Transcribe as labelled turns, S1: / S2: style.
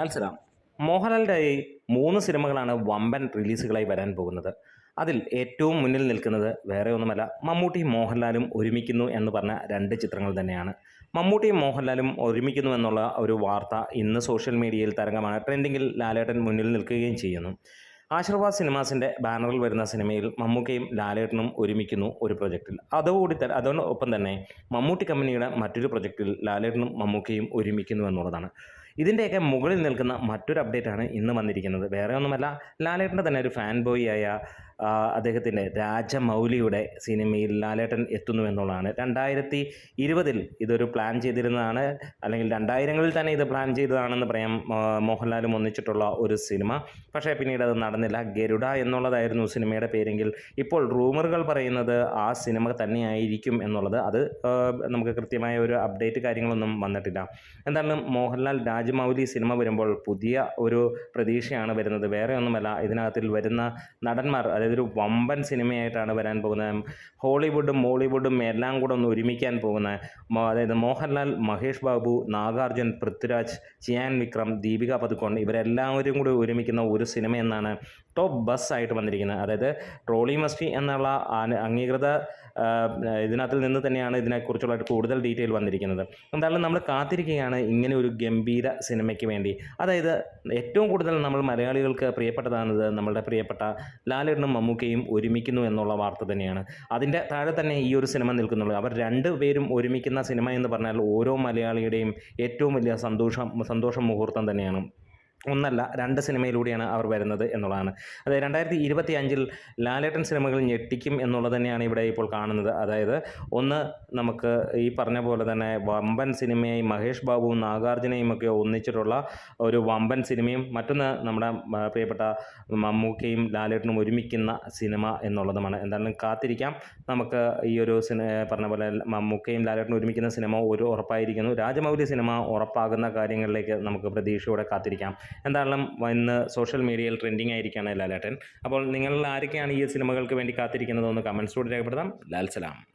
S1: മത്സരം. മോഹൻലാലിന്റെ മൂന്ന് സിനിമകളാണ് വമ്പൻ റിലീസുകളായി വരാൻ പോകുന്നത്. അതിൽ ഏറ്റവും മുന്നിൽ നിൽക്കുന്നത് വേറെ ഒന്നുമല്ല മമ്മൂട്ടിയും മോഹൻലാലും ഒരുമിക്കുന്നു എന്ന് പറഞ്ഞ രണ്ട് ചിത്രങ്ങൾ തന്നെയാണ്. മമ്മൂട്ടിയും മോഹൻലാലും ഒരുമിക്കുന്നു എന്നുള്ള ഒരു വാർത്ത ഇന്ന് സോഷ്യൽ മീഡിയയിൽ തരംഗമാണ്. ട്രെൻഡിങ്ങിൽ ലാലേട്ടൻ മുന്നിൽ നിൽക്കുകയും ചെയ്യുന്നു. ആശീർവാദ് സിനിമാസിന്റെ ബാനറിൽ വരുന്ന സിനിമയിൽ മമ്മൂക്കയും ലാലേട്ടനും ഒരുമിക്കുന്നു ഒരു പ്രൊജക്റ്റിൽ അതോടി തന്നെ അതോടൊപ്പം തന്നെ മമ്മൂട്ടി കമ്പനിയുടെ മറ്റൊരു പ്രൊജക്റ്റിൽ ലാലേട്ടനും മമ്മൂക്കയും ഒരുമിക്കുന്നു എന്നുള്ളതാണ്. ഇതിന്റെയൊക്കെ മുകളിൽ നിൽക്കുന്ന മറ്റൊരു അപ്ഡേറ്റാണ് ഇന്ന് വന്നിരിക്കുന്നത്. വേറെ ഒന്നുമല്ല ലാലേട്ടന്റെ തന്നെ ഒരു ഫാൻ ബോയ് ആയ അദ്ദേഹത്തിന്റെ രാജമൗലിയുടെ സിനിമയിൽ ലാലേട്ടൻ എത്തുന്നു എന്നുള്ളതാണ്. രണ്ടായിരത്തി ഇരുപതിൽ ഇതൊരു പ്ലാൻ ചെയ്തിരുന്നതാണ്. അല്ലെങ്കിൽ രണ്ടായിരങ്ങളിൽ തന്നെ ഇത് പ്ലാൻ ചെയ്തതാണെന്ന് പറയാം മോഹൻലാലും ഒന്നിച്ചിട്ടുള്ള ഒരു സിനിമ പക്ഷേ പിന്നീട് അത് നടന്നില്ല. ഗരുഡ എന്നുള്ളതായിരുന്നു സിനിമയുടെ പേരെങ്കിൽ ഇപ്പോൾ റൂമറുകൾ പറയുന്നത് ആ സിനിമ തന്നെയായിരിക്കും എന്നുള്ളത്. അത് നമുക്ക് കൃത്യമായ ഒരു അപ്ഡേറ്റ് കാര്യങ്ങളൊന്നും വന്നിട്ടില്ല. എന്തായാലും മോഹൻലാൽ രാജമൗലി സിനിമ വരുമ്പോൾ പുതിയ ഒരു പ്രതീക്ഷയാണ് വരുന്നത്. വേറെ ഒന്നുമല്ല ഇതിനകത്തിൽ വരുന്ന നടന്മാർ അതായത് ഒരു വമ്പൻ സിനിമയായിട്ടാണ് വരാൻ പോകുന്നത്. ഹോളിവുഡും മോളിവുഡും എല്ലാം കൂടെ ഒന്ന് ഒരുമിക്കാൻ പോകുന്ന അതായത് മോഹൻലാൽ മഹേഷ് ബാബു നാഗാർജുൻ പൃഥ്വിരാജ് ചിയാൻ വിക്രം ദീപിക പതുക്കോൺ ഇവരെല്ലാവരും കൂടി ഒരുമിക്കുന്ന ഒരു സിനിമ എന്നാണ് ടോപ്പ് ബസ് ആയിട്ട് വന്നിരിക്കുന്നത്. അതായത് ട്രോളി മസ്റ്റി എന്നുള്ള അംഗീകൃത ഇതിനകത്തിൽ നിന്ന് തന്നെയാണ് ഇതിനെക്കുറിച്ചുള്ള കൂടുതൽ ഡീറ്റെയിൽ വന്നിരിക്കുന്നത്. എന്തായാലും നമ്മൾ കാത്തിരിക്കുകയാണ്. ഇങ്ങനെ ഒരു ഗംഭീര സിനിമയ്ക്ക് വേണ്ടി. അതായത് ഏറ്റവും കൂടുതൽ നമ്മൾ മലയാളികൾക്ക് പ്രിയപ്പെട്ടതാണത് നമ്മളുടെ പ്രിയപ്പെട്ട ലാലേട്ടനും മമ്മൂക്കയും ഒരുമിക്കുന്നു എന്നുള്ള വാർത്ത തന്നെയാണ്. അതിന്റെ താഴെ തന്നെ ഈ ഒരു സിനിമ നിൽക്കുന്നുള്ളൂ അവർ രണ്ട് പേരും ഒരുമിക്കുന്ന സിനിമ എന്ന് പറഞ്ഞാൽ ഓരോ മലയാളിയുടെയും ഏറ്റവും വലിയ സന്തോഷം സന്തോഷ മുഹൂർത്തം തന്നെയാണ്. ഒന്നല്ല രണ്ട് സിനിമയിലൂടെയാണ് അവർ വരുന്നത് എന്നുള്ളതാണ്. അതായത് രണ്ടായിരത്തി ഇരുപത്തി അഞ്ചിൽ ലാലേട്ടൻ സിനിമകൾ ഞെട്ടിക്കും എന്നുള്ളത് തന്നെയാണ് ഇവിടെ ഇപ്പോൾ കാണുന്നത്. അതായത് ഒന്ന് നമുക്ക് ഈ പറഞ്ഞ പോലെ തന്നെ വമ്പൻ സിനിമയായി മഹേഷ് ബാബുവും നാഗാർജുനയും ഒക്കെ ഒന്നിച്ചിട്ടുള്ള ഒരു വമ്പൻ സിനിമയും മറ്റൊന്ന് നമ്മുടെ പ്രിയപ്പെട്ട മമ്മൂക്കയും ലാലേട്ടനും ഒരുമിക്കുന്ന സിനിമ എന്നുള്ളതുമാണ്. എന്തായാലും കാത്തിരിക്കാം. നമുക്ക് ഈ ഒരു സിനിമ പറഞ്ഞ പോലെ മമ്മൂക്കയും ലാലേട്ടനും ഒരുമിക്കുന്ന സിനിമ ഒരു ഉറപ്പായിരിക്കുന്നു. രാജമൗലി സിനിമ ഉറപ്പാകുന്ന കാര്യങ്ങളിലേക്ക് നമുക്ക് പ്രതീക്ഷയോടെ കാത്തിരിക്കാം. എന്തായാലും ഇന്ന് സോഷ്യൽ മീഡിയയിൽ ട്രെൻഡിങ് ആയിരിക്കുകയാണ് ലാലേട്ടൻ. അപ്പോൾ നിങ്ങൾ ആരൊക്കെയാണ് ഈ സിനിമകൾക്ക് വേണ്ടി കാത്തിരിക്കുന്നത്? ഒന്ന് കമൻസിലൂടെ രേഖപ്പെടുത്താം. ലാൽ സലാം.